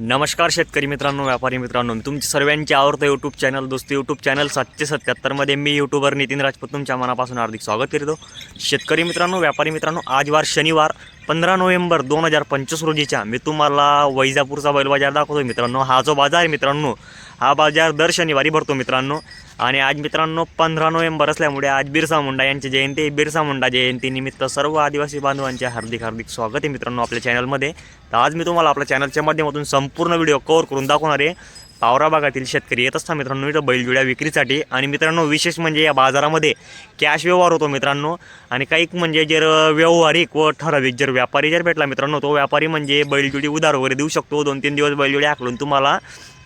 नमस्कार शेतकरी मित्रांनो व्यापारी मित्रांनो. तुमची सर्वांची सर्वांचे आवडतं यूट्यूब चॅनल दोस्त यूट्यूब चॅनल सातशे सत्याहत्तरमध्ये मी यूट्यूबर नितीन राजपूत तुमच्या मनापासून हार्दिक स्वागत करतो. शेतकरी मित्रांनो व्यापारी मित्रांनो आज वार शनिवार पंधरा नोव्हेंबर दोन हजार पंचवीस रोजीच्या मी तुम्हाला वैजापूरचा बैल बाजार दाखवतो मित्रांनो. हा जो बाजार आहे मित्रांनो हा बाजार दर शनिवारी भरतो मित्रांनो. आणि आज मित्रांनो पंधरा नोव्हेंबर असल्यामुळे आज बिरसा मुंडा यांची जयंती आहे. बिरसा मुंडा जयंतीनिमित्त सर्व आदिवासी बांधवांचे हार्दिक हार्दिक स्वागत आहे मित्रांनो आपल्या चॅनलमध्ये. तर आज मी तुम्हाला आपल्या चॅनलच्या माध्यमातून संपूर्ण व्हिडिओ कव्हर करून दाखवणार आहे. पावरा भागातील शेतकरी येत असता मित्रांनो इथं बैलजोड्या विक्रीसाठी. आणि मित्रांनो विशेष म्हणजे या बाजारामध्ये कॅश व्यवहार होतो मित्रांनो. आणि काही म्हणजे जर व्यवहारिक व ठराविक जर व्यापारी जर भेटला मित्रांनो तो व्यापारी म्हणजे बैलजोडी उधार वगैरे देऊ शकतो. दोन तीन दिवस बैलजोडी आखलून तुम्हाला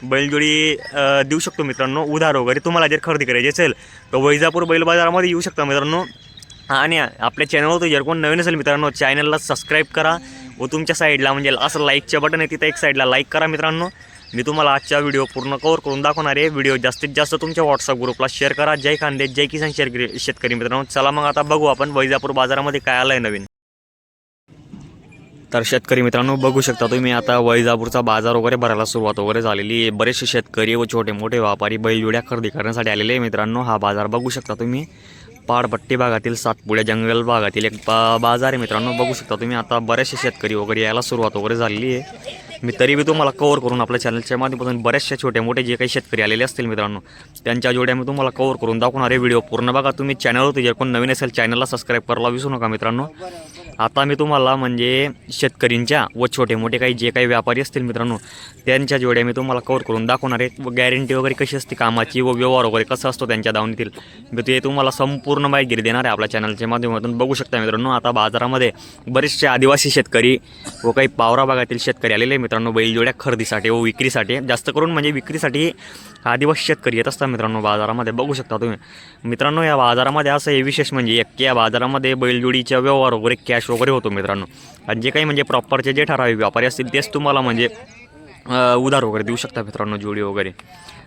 बैलजोडी देऊ शकतो मित्रांनो. उधार वगैरे तुम्हाला जर खरेदी करायची असेल तर वैजापूर बैल बाजारामध्ये येऊ शकता मित्रांनो. आणि आपल्या चॅनलवर जर कोण नवीन असेल मित्रांनो चॅनलला सबस्क्राईब करा. व तुमच्या साईडला म्हणजे असं लाईकच्या बटन आहे तिथं एक साईडला लाईक करा मित्रांनो. मी तुम्हाला आजचा व्हिडिओ पूर्ण कवर करून दाखवणार आहे. व्हिडिओ जास्तीत जास्त तुमच्या व्हॉट्सअप ग्रुपला शेअर करा. जय खांदे जय किसान शेअर शेतकरी मित्रांनो. चला मग आता बघू आपण वैजापूर बाजारामध्ये काय आलं आहे नवीन. तर शेतकरी मित्रांनो बघू शकता तुम्ही आता वैजापूरचा बाजार वगैरे भरायला सुरुवात वगैरे झालेली आहे. बरेचसे शेतकरी व छोटे मोठे व्यापारी बैलजोड्या खरेदी करण्यासाठी आलेले आहे मित्रांनो. हा बाजार बघू शकता तुम्ही. पाडपट्टी भागातील सातपुड्या जंगल भागातील एक बा बाजार आहे मित्रांनो. बघू शकता तुम्ही आता बरेचसे शेतकरी वगैरे यायला सुरुवात वगैरे झालेली आहे. मी तरी बी तुम्हाला कवर करून आपल्या चॅनलच्या माध्यमातून बरेचसे छोटे मोठे जे काही शेतकरी आलेले असतील मित्रांनो त्यांच्या जोड्या मी तुम्हाला कवर करून दाखवणार आहे. व्हिडिओ पूर्ण बघा. तुम्ही चॅनलवरती जर कोण नवीन असेल चॅनलला सबस्क्राईब करायला विसरू नका मित्रांनो. आता मी तुम्हाला म्हणजे शेतकरींच्या व छोटे मोठे काही जे काही व्यापारी असतील मित्रांनो त्यांच्या जोड्या मी तुम्हाला कवर करून दाखवणार आहे. व गॅरंटी वगैरे कशी असते कामाची व व्यवहार वगैरे कसा असतो त्यांच्या दावणीतील मी ते तुम्हाला संपूर्ण माहिती देणार आहे आपल्या चॅनलच्या माध्यमातून. बघू शकता मित्रांनो आता बाजारामध्ये बरेचसे आदिवासी शेतकरी व काही पावरा भागातील शेतकरी आलेले आहे मित्रांनो बैलजोड्या खरेदीसाठी व विक्रीसाठी जास्त करून म्हणजे विक्रीसाठी आदिवासी शेतकरी येत असतात मित्रांनो बाजारामध्ये. बघू शकता तुम्ही. मित्रांनो या बाजारामध्ये असं हे विशेष म्हणजे एक या बाजारामध्ये बैलजोडीच्या व्यवहार वगैरे कॅश वगैरे होतो मित्रांनो. आणि जे काही म्हणजे प्रॉपरचे जे ठराविक व्यापारी असतील तेच तुम्हाला म्हणजे उधार वगैरे देऊ शकता मित्रांनो जोडी वगैरे.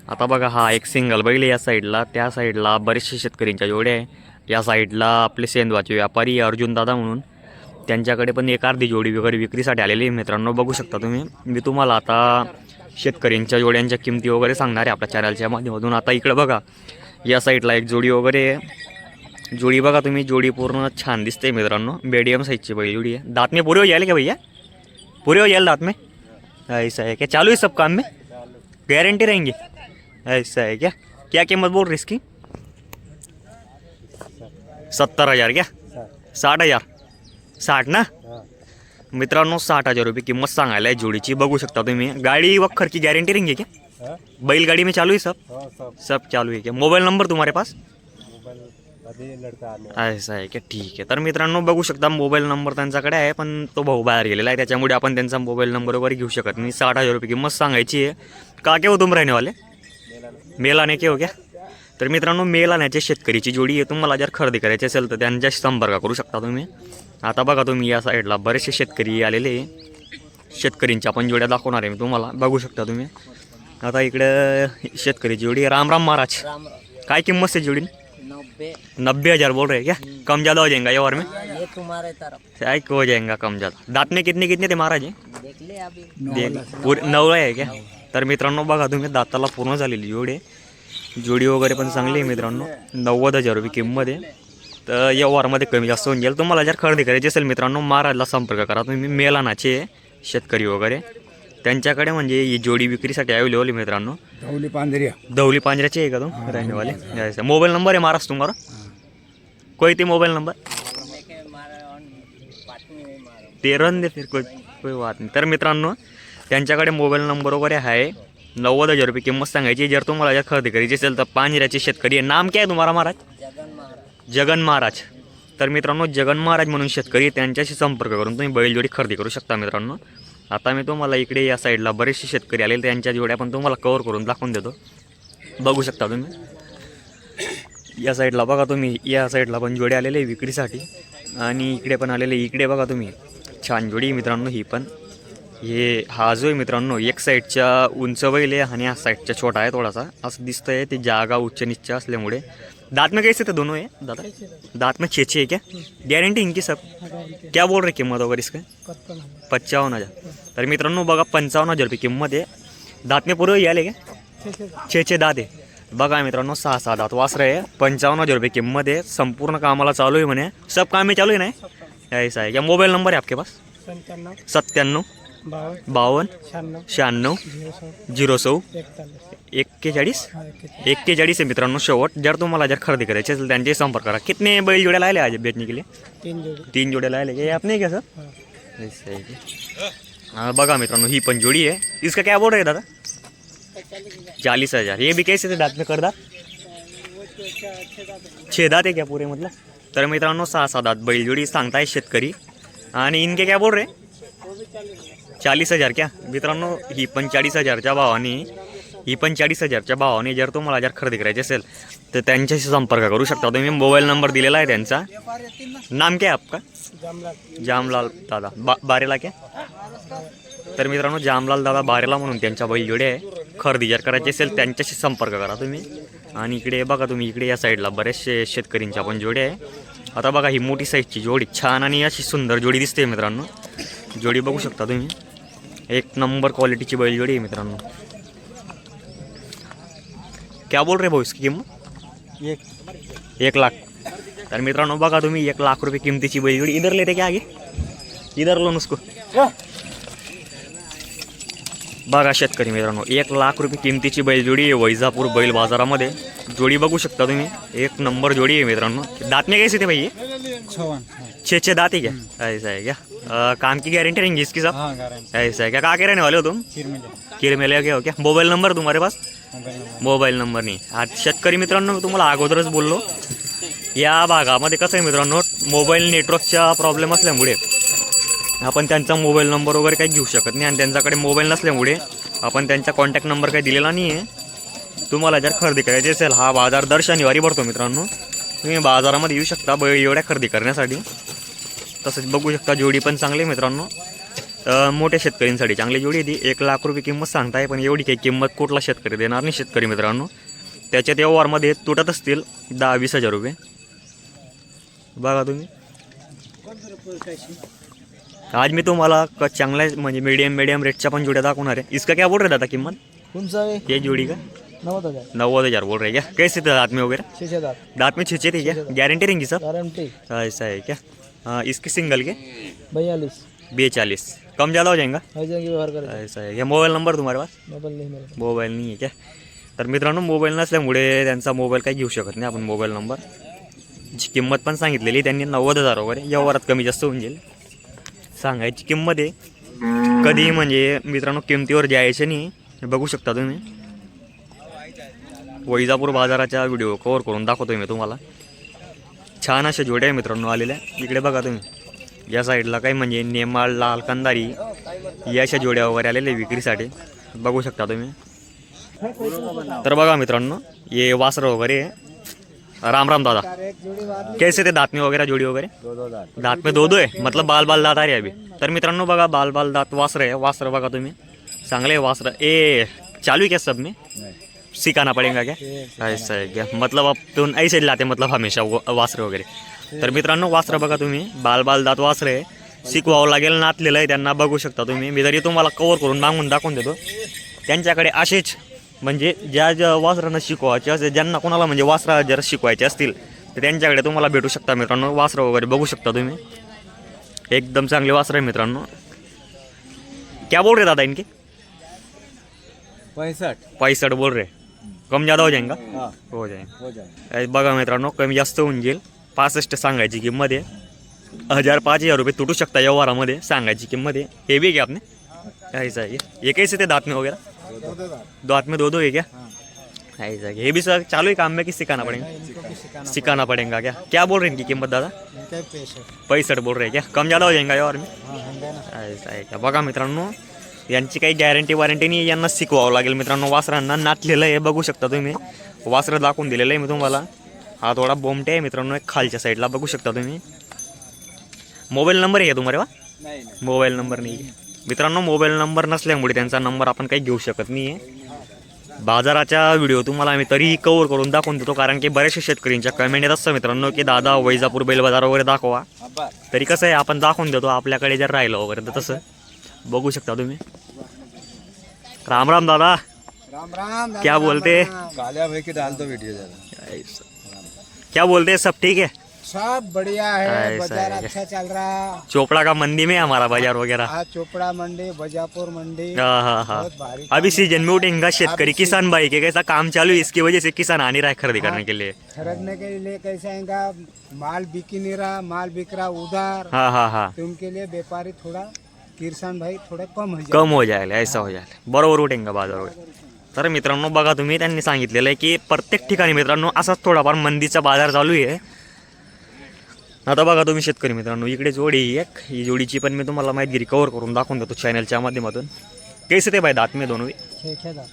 आता बघा हा एक सिंगल बैल आहे या साईडला त्या साईडला बरेचसे शेतकऱ्यांच्या जोड्या आहे. या साईडला आपले सेंदवाचे व्यापारी अर्जुन दादा म्हणून. त्यांच्याकडे पण एक अर्धी जोडी वगैरे विक्रीसाठी आलेली आहे. मित्रांनो बघू शकता तुम्ही. मी तुम्हाला आता शेतकऱ्यांच्या जोड्यांच्या किमती वगैरे सांगणार आहे आपल्या चॅनलच्या माध्यमातून. आता इकडं बघा या साईडला एक जोडी वगैरे आहे. जोडी बघा तुम्ही जोडी पूर्ण छान दिसते मित्रांनो. मीडियम साईजची बैल जोडी आहे. दातमे में पूरे हो यायला का भैया? पूरे हो यायला दातमे में? ऐसा है क्या? चालू है सब काम में? गारंटी रहेंगे? ऐसा है क्या? क्या कीमत बोल रही इसकी? सत्तर हजार क्या? साठ हजार. साठ ना? मित्रांनो साठ हजार रुपये किंमत सांगायला आहे. जोडीची बघू शकता तुम्ही. गाड़ी वक्खर की गारंटी रहेंगे क्या? हाँ? बैलगाड़ी में चालू है सब. सब चालू है क्या? मोबाईल नंबर तुम्हारे पास? असं आहे की ठीक आहे. तर मित्रांनो बघू शकता मोबाईल नंबर त्यांच्याकडे आहे पण तो भाऊ बाहेर गेलेला आहे. त्याच्यामुळे आपण त्यांचा मोबाईल नंबर वगैरे घेऊ शकत नाही. साठ हजार रुपये किंमत सांगायची आहे. का के हो तुम वाले मेल आने के हो क्या? तर मित्रांनो मेल आण्याच्या शेतकरीची जोडी आहे. तुम्हाला जर खरेदी करायची असेल तर त्यांच्याशी संपर्क करू शकता तुम्ही. आता बघा तुम्ही या साईडला बरेचसे शेतकरी आलेले आहे. शेतकरींच्या आपण जोड्या दाखवणार आहे मी तुम्हाला. बघू शकता तुम्ही. आता इकडे शेतकरी जोडी आहे. राम राम महाराज. काय किंमत से जोडी नब्बे. हजार बोल रहे क्या कम ज़्यादा हो जाएगा ये और में? ये तुम्हारे तरफ शायद हो जाएगा कम ज़्यादा दांत में कितने कितने थे महाराज हे? नवळं आहे क्या? तर मित्रांनो बघा तुम्ही दाताला पूर्ण झालेली जोडी आहे. जोडी वगैरे पण चांगली आहे मित्रांनो. नव्वद हजार रुपये किंमत आहे. तर या वारमध्ये कमी जास्त होऊन जाईल तुम्हाला जर खरेदी करायची असेल मित्रांनो महाराजला संपर्क करा. तुम्ही मेलानाचे शेतकरी वगैरे. त्यांच्याकडे म्हणजे ही जोडी विक्रीसाठी अवेलेबल आहे मित्रांनो. धौली पांढरिया. धौली पांजऱ्याचे आहे का तुम रहने वाले ऐसा मोबाइल नंबर है महाराज तुम्हारा कोई थी मोबाइल नंबर? ते रन दे फिर कोई कोई बात नाही. तर मित्रांनो त्यांच्याकडे मोबाईल नंबर वगैरे आहे. नव्वद हजार रुपये किंमत सांगायची. जर तुम्हाला जर खरेदी करायची असेल तर पांजऱ्याचे शेतकरी आहे. नाम काय आहे तुम्हाला महाराज? जगन महाराज. तर मित्रांनो जगन महाराज म्हणून शेतकरी त्यांच्याशी संपर्क करून तुम्ही बैलजोडी खरेदी करू शकता मित्रांनो. आता मी तुम्हाला इकडे या साईडला बरेचसे शेतकरी आलेले त्यांच्या जोड्या पण तुम्हाला कवर करून दाखवून देतो. बघू शकता तुम्ही. या साईडला बघा तुम्ही या साईडला पण जोडे आलेले विक्रीसाठी. आणि इकडे पण आलेले इकडे बघा तुम्ही. छान जोडी मित्रांनो ही पण. हे हा जो आहे मित्रांनो एक साईडच्या उंच बैल आहे आणि हा साईडचा छोटा आहे थोडासा. असं दिसतं आहे ते जागा उच्च नीच असल्यामुळे. दांत में कैसे थे दोनों है दादा दांत में छे छे है क्या? गारंटी इनकी सब। क्या बोल रहे कीमत वगैरह इसका? पच्चावन हजार। तर मित्रांनो बघा पंचावन्न हजार रुपये किंमत आहे दातने पुरं यायले का छे छे दात आहे बघा मित्रांनो सहा सहा दात वासरं आहे पंचावन्न हजार रुपये किंमत आहे संपूर्ण कामाला चालू आहे म्हणे। सब काम चालू आहे ना? ऐसा आहे क्या? मोबाईल नंबर आहे आपके पास? सत्त्याण्णव बावन्न शहाण्णव झिरो सौ एक्केचाळीस? हा एक एक्केचाळीस आहे मित्रांनो शेवट. जर तुम्हाला जर खरेदी करायची असेल त्यांचे संपर्क करा. कितने बैल जोड्या लायले आज बेचने के लिए? तीन जोडी. तीन जोड्या लायले ये आपने क्या सर हाँ. ऐसा है क्या? हाँ, बघा मित्रांनो ही पण जोडी आहे. इसका क्या बोल रहे दादा? चालीस हजार. ये भी कैसे थे दात में कर दात छे दात आहे क्या पुरे मतलब तर मित्रांनो सहा सहा दात बैलजोडी सांगताय शेतकरी. आणि इनके क्या बोल रहे चाळीस हजार क्या? मित्रांनो ही पण चाळीस हजारच्या भावाने ही पण चाळीस हजारच्या भावाने जर तुम्हाला जर खरेदी करायची असेल तर त्यांच्याशी संपर्क करू शकता. तुम्ही मोबाईल नंबर दिलेला आहे त्यांचा. नाम काय आपका? जामलाल जामलाल दादा. बा बारेला क्या? तर मित्रांनो जामलाल दादा बारेला म्हणून त्यांच्या बैलजोडे आहे. खरेदी जर करायची असेल त्यांच्याशी संपर्क करा तुम्ही. आणि इकडे बघा तुम्ही इकडे या साईडला बरेचसे शेतकरींच्या पण जोडे आहे. आता बघा ही मोठी साईजची जोडी छान आणि अशी सुंदर जोडी दिसते मित्रांनो. जोडी बघू शकता तुम्ही. एक नंबर क्वालिटीची बैलजोडी आहे मित्रांनो. क्या बोल रे भाऊ इसकी किंमत? एक. एक लाख. तर मित्रांनो बघा तुम्ही एक लाख रुपये किमतीची बैलजोडी इधर लेते क्या आगे? इधर लो नुसको बघा शेतकरी मित्रांनो एक लाख रुपये किमतीची बैलजोडी आहे वैजापूर बैल बाजारामध्ये. जोडी बघू शकता तुम्ही. एक नंबर जोडी आहे मित्रांनो. दात में कैसे थे भाई छे छे दात है क्या? ऐसा है क्या? काम की गारंटी रहेंगी इसकी गारंटी ऐसा है क्या? कहाँ के रहने वाले हो तुम? खीर मिले किर मेले क्या हो क्या? मोबाईल नंबर तुम्हारे पास? मोबाईल नंबरनी. आज शेतकरी मित्रांनो मी तुम्हाला अगोदरच बोललो. या भागामध्ये कसं आहे मित्रांनो मोबाईल नेटवर्कचा प्रॉब्लेम असल्यामुळे आपण त्यांचा मोबाईल नंबर वगैरे काही घेऊ शकत नाही आणि त्यांच्याकडे मोबाईल नसल्यामुळे आपण त्यांचा कॉन्टॅक्ट नंबर काही दिलेला नाही आहे तुम्हाला जर खरेदी करायची असेल हा बाजार दर शनिवारी भरतो मित्रांनो. तुम्ही बाजारामध्ये येऊ शकता ब एवढ्या खरेदी करण्यासाठी. तसंच बघू शकता जोडी पण चांगली आहे मित्रांनो. मोठ्या शेतकऱ्यांसाठी चांगली जोडी आहे ती. एक लाख रुपये किंमत सांगताय पण एवढी काही किंमत कुठला शेतकरी देणार नाही शेतकरी मित्रांनो. त्याच्यात व्यवहारमध्ये तुटत असतील दहा वीस हजार रुपये. बघा तुम्ही. आज मी तुम्हाला क- चांगल्या म्हणजे मीडियम मीडियम रेटच्या पण जोड्या दाखवणार आहे. इसका क्या बोल रहे दादा किंमत? है ये जोड़ी का? नव्वद हजार. नव्वद हजार बोल रहे क्या? कैसे थे दांत में वगैरह? छः छः दात. में छीचे थे क्या? गारंटी रहेंगी सर? गारंटी ऐसा है क्या? हाँ इसके सिंगल के? बयालीस. कम ज़्यादा हो जाएगा? व्यवहार करेगा ऐसा है। क्या मोबाईल नंबर तुम्हारे पास? मोबाईल नाही मेरे मोबाईल नाही आहे क्या? तर मित्रांनो मोबाईल नसल्यामुळे त्यांचा मोबाईल काही घेऊ शकत नाही आपण मोबाईल नंबर जी किंमत पण सांगितलेली त्यांनी नव्वद हजार वगैरे व्यवहारात कमी जास्त होऊन जाईल. सांगायची किंमत आहे कधी म्हणजे मित्रांनो किमतीवर जायचे नाही. हे बघू शकता तुम्ही. वैजापूर बाजाराचा व्हिडिओ कव्हर करून दाखवतोय मी तुम्हाला. छान अशा जोड्या आहे मित्रांनो आलेल्या. इकडे बघा तुम्ही. या साईडला काही म्हणजे नेमाळ लाल कंदारी या अशा जोड्या वगैरे आलेल्या विक्रीसाठी. बघू शकता तुम्ही. तर बघा मित्रांनो ये वासरं वगैरे राम राम दादा. कैसे ते दात में वगैरह जोड़ी वगैरह दातमे दो दात दात में दो दो आहे. मतलब बाल बाल दात आ रहे अभी. तर मित्रांनो बघा बाल बाल दात वासर आहे. वासर बघा तुम्ही. चांगले वासर. ए चालू आहे क्या सब में? सिखाना पड़ेगा क्या? ऐसा है क्या? मतलब आप तो ऐसे लाते मतलब हमेशा वासरे वगैरे. तर मित्रांनो वासरं बघा तुम्ही. बाल बाल दात वासरे. शिकवावं लागेल नातलेलं आहे त्यांना बघू शकता तुम्ही. मी जरी तुम्हाला कवर करून मागून दाखवून देतो. त्यांच्याकडे असेच म्हणजे ज्या ज्या वासरांना शिकवायचे असेल ज्यांना कोणाला म्हणजे वासरा जर शिकवायचे असतील तर त्यांच्याकडे तुम्हाला भेटू शकता मित्रांनो. वासरं वगैरे बघू शकता तुम्ही. एकदम चांगले वासरं आहे मित्रांनो. क्या बोल रहे दादा इनके? पैंसठ. पैंसठ बोल रहे कम ज़्यादा हो जाएगा हाँ। हो जाएगा. हो जाए बघा मित्रांनो कमी जास्त होऊन जाईल. पासष्ट सांगायची किंमत आहे. हजार पाच हजार रुपये तुटू शकता व्यवहारामध्ये सांगायची किंमत आहे. हे भी घ्या आपने. काहीच आहे एकही ये ते दातमे वगैरे में वगैरह दो दो दात में दो दो है क्या ऐसा है भी सर चालू आहे काम में की सिखाना पड़ेगा सिखाना पड़ेगा क्या? क्या बोल रहे हैं इनकी कीमत दादा? पैसठ बोल रहे क्या? कम ज़्यादा हो जाएगा व्यवहार मी ऐसा आहे का बघा मित्रांनो यांची काही गॅरंटी वॉरंटी नाही यांना शिकवावं लागेल मित्रांनो. वासरांना नाटलेलं आहे बघू शकता तुम्ही. वासरं दाखवून दिलेलं आहे मी तुम्हाला. हा थोडा बोमटे आहे मित्रांनो एक खालच्या साईडला. बघू शकता तुम्ही. मोबाईल नंबर आहे तुम्हाला? नहीं मोबाईल नंबर नाही. आहे. मित्रांनो मोबाईल नंबर नसल्यामुळे त्यांचा नंबर आपण काही घेऊ शकत नाही आहे बाजाराचा व्हिडिओ तुम्हाला आम्ही तरीही कवर करून दाखवून देतो कारण की बऱ्याचशा शेतकऱ्यांच्या कमेंट येत असतं मित्रांनो की दादा वैजापूर बैल बाजार वगैरे दाखवा. तरी कसं आहे आपण दाखवून देतो आपल्याकडे जर राहिलं वगैरे तर तसं. बघू शकता तुम्ही. राम राम दादा. राम राम दादा, क्या बोलते? भाई की क्या बोलते हैं सब ठीक है? सब बढ़िया है बाज़ार अच्छा चल रहा। चोपड़ा का मंडी में हमारा बाज़ार वगैरह। चोपड़ा मंडी बजापुर मंडी। हाँ हाँ हाँ। अभी सीज़न में उठेगा शेतकरी किसान भाई के कैसा काम चालू है इसकी वजह से किसान आ नहीं रहा है खरीदी करने के लिए। खरीदने के लिए कैसे आएगा? माल बिक ही नहीं रहा माल बिक रहा उधार। हाँ हाँ हाँ। तो उनके लिए व्यापारी थोड़ा किसान भाई थोड़ा कम हो कम हो जाईल ऐसा हो जाईल बरोबर उठेगा बाज़ार तर मित्रांनो बघा तुम्ही त्यांनी सांगितलेलं आहे की प्रत्येक ठिकाणी मित्रांनो असाच थोडाफार मंदीचा बाजार चालू आहे. आता बघा तुम्ही शेतकरी मित्रांनो इकडे जोडी आहे एक. ही जोडीची पण मी तुम्हाला माहितगिरी कव्हर करून दाखवून देतो चॅनलच्या माध्यमातून. कैसे थे भाई दात में दोनों? भी?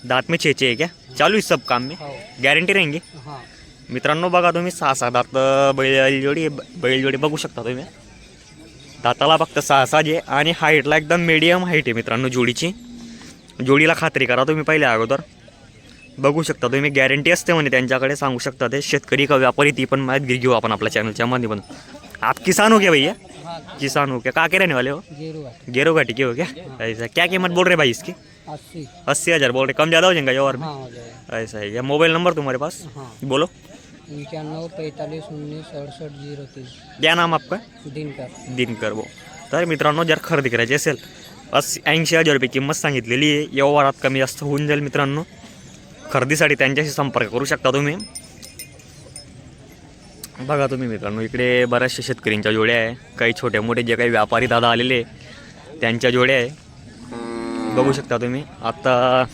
दात में छे छे है क्या? चालू है सब काम में? गॅरंटी रहेंगी? मित्रांनो बघा तुम्ही सहा सहा दात बैलजोडी बैलजोडी बघू शकता तुम्ही. दाताला फक्त सहा सहा जे आणि हाईटला एकदम मीडियम हाईट आहे मित्रांनो जोडीची. जोडीला खात्री करा तुम्ही पहिले अगोदर. बघू शकता तुम्ही गॅरंटी असते म्हणे त्यांच्याकडे सांगू शकता ते. शेतकरी का व्यापारी ती पण माहिती घेऊ आपण आपल्या चॅनलच्या माध्यमातून. आप किसान हो क्या भैया? किसान हो क्या? का रहने वाले हो? गेरो घाटी के हो क्या? ऐसा क्या कीमत बोल रहे भाई इसकी? अस्सी हज़ार बोल रहे कम ज़्यादा हो जाएगा और हाँ ऐसा है क्या मोबाइल नंबर तुम्हारे पास? बोलो। इक्यानवे पैंतालीस उन्नीस अड़सठ जीरो तीन। क्या नाम आपका? दिनकर। दिनकर भाऊ तर मित्रांनो जर खरेदी करायची असेल अस ऐंशी हजार रुपये किंमत सांगितलेली आहे. व्यवहारात कमी जास्त होऊन जाईल मित्रांनो. खरेदीसाठी त्यांच्याशी संपर्क करू शकता तुम्ही. बघा तुम्ही मित्रांनो इकडे बऱ्याचशा शेतकऱ्यांच्या जोड्या आहे. काही छोटे मोठे जे काही व्यापारी दादा आलेले आहे, त्यांच्या जोड्या आहे. बघू शकता तुम्ही. आत्ता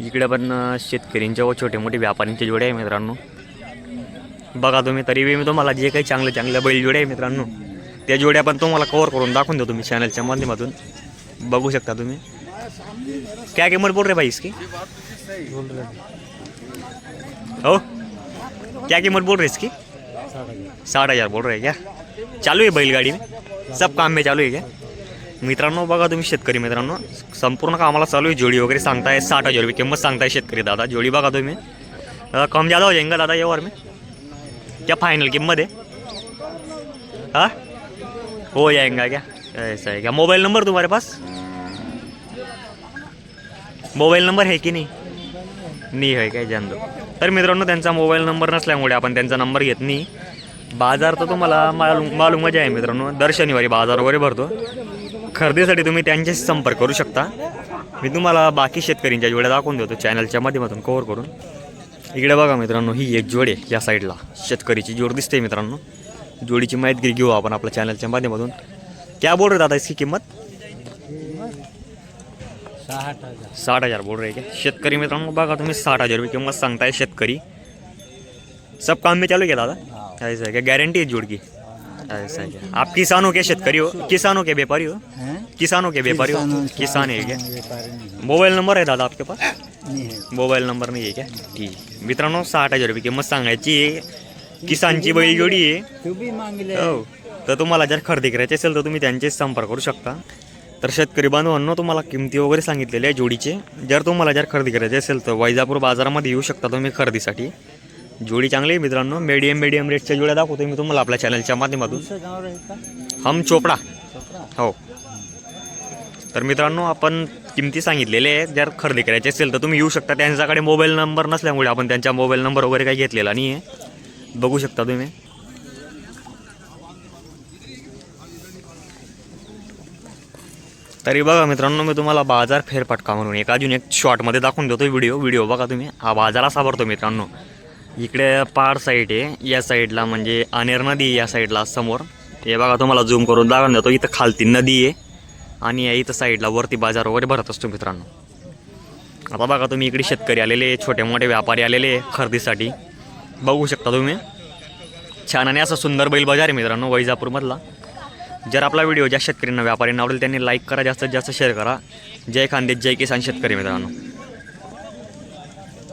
इकडे पण शेतकऱ्यांच्या व छोटे मोठे व्यापाऱ्यांच्या जोड्या आहे मित्रांनो. बघा तुम्ही तरी बी मी तुम्हाला जे काही चांगले चांगले बैल आहे मित्रांनो. त्या जोड्या पण तुम्हाला कवर करून दाखवून देऊ तुम्ही चॅनलच्या माध्यमातून. बघू शकता तुम्ही. क्या किंमत बोल रहे भाई इसकी? हो? क्या कीमत बोल रहे इसकी? साठ हजार बोल रहे क्या? चालू आहे बैलगाडी. सब काम में चालू आहे क्या? मित्रांनो बघा तुम्ही शेतकरी मित्रांनो. संपूर्ण कामाला चालू आहे. जोडी वगैरे सांगताय साठ हजार रुपये किंमत सांगताय शेतकरी दादा. जोडी बघा तुम्ही. कम ज़्यादा हो जाएगा दादा ये मी? क्या फायनल किंमत आहे? हा? हो जाएगा क्या ऐसा है. क्या मोबाइल नंबर तुम्हारे पास? मोबाईल नंबर आहे की नाही? नाही आहे काय? जान दो. तर मित्रांनो त्यांचा मोबाईल नंबर नसल्यामुळे आपण त्यांचा नंबर घेत नाही. बाजार तर तुम्हाला मालूम मजा आहे मित्रांनो. दर शनिवारी बाजार वगैरे भरतो. खरेदीसाठी तुम्ही त्यांच्याशी संपर्क करू शकता. मी तुम्हाला बाकी शेतकऱ्यांच्या जोड्या दाखवून देतो. चॅनलच्या माध्यमातून कव्हर करून. इकडे बघा मित्रांनो ही एक जोड आहे या साईडला शेतकरीची जोड दिसते मित्रांनो. जोडीची माहिती घेऊ आपण आपल्या चॅनलच्या माध्यमातून. क्या बोल रहे दादा इसकी किंमत? साठ हज़ार बोल रहे क्या? शेतकरी मित्रांनो बघा तुम्ही साठ हज़ार रुपये किंमत सांगताय शेतकरी. सब काम में चालू क्या दादा? ऐसा है क्या? गारंटी है जोड़ की ऐसा है क्या? आप किसान हो क्या शेतकरी हो? किसान हो क्या व्यापारी हो? किसान हो क्या व्यापारी हो? किसान है क्या? मोबाईल नंबर आहे दादा आपके पास? है। मोबाईल नंबर नाही आहे क्या? ठीक। आहे. मित्रांनो साठ हज़ार रुपये किंमत सांगायची किसानची बैल जोडी आहे. हो. तर तुम्हाला जर खरेदी करायची असेल तर तुम्ही त्यांचेच संपर्क करू शकता. तर शेतकरी बांधवांनो तुम्हाला किमती वगैरे सांगितलेले आहे जोडीचे. जर तुम्हाला जर खरेदी करायची असेल तर वैजापूर बाजारामध्ये येऊ शकता तुम्ही खरेदीसाठी. जोडी चांगली आहे मित्रांनो. मीडियम मीडियम रेटच्या जोड्या दाखवतो मी तुम्हाला आपल्या चॅनलच्या माध्यमातून. हम चोपडा. हो. तर मित्रांनो आपण किमती सांगितलेले आहे जर खरेदी करायची असेल तर तुम्ही येऊ शकता. त्यांच्याकडे मोबाईल नंबर नसल्यामुळे आपण त्यांच्या मोबाईल नंबर वगैरे काही घेतलेला नाही आहे बघू शकता तुम्ही. तरी बघा मित्रांनो मी तुम्हाला बाजार फेरफटका म्हणून एक अजून एक शॉर्टमध्ये दाखवून देतो व्हिडिओ व्हिडिओ बघा तुम्ही. हा बाजार असा भरतो मित्रांनो. इकडे पार साईड आहे. या साईडला म्हणजे अनेर नदी आहे या साईडला समोर. हे बघा तुम्हाला झूम करून दाखवून देतो. इथं खालती नदी आहे. आणि या इथं साईडला वरती बाजार वगैरे भरत असतो मित्रांनो. आता बघा तुम्ही इकडे शेतकरी आलेले छोटे मोठे व्यापारी आलेले खरेदीसाठी. बघू शकता तुम्ही. छान आणि असं सुंदर बैल बाजार आहे मित्रांनो वैजापूरमधला. जर आपला व्हिडिओ ज्या शेतकऱ्यांना व्यापाऱ्यांना आवडेल त्यांनी लाईक करा जास्तीत जास्त शेअर करा. जय खानदेश जय किसान शेतकरी मित्रांनो.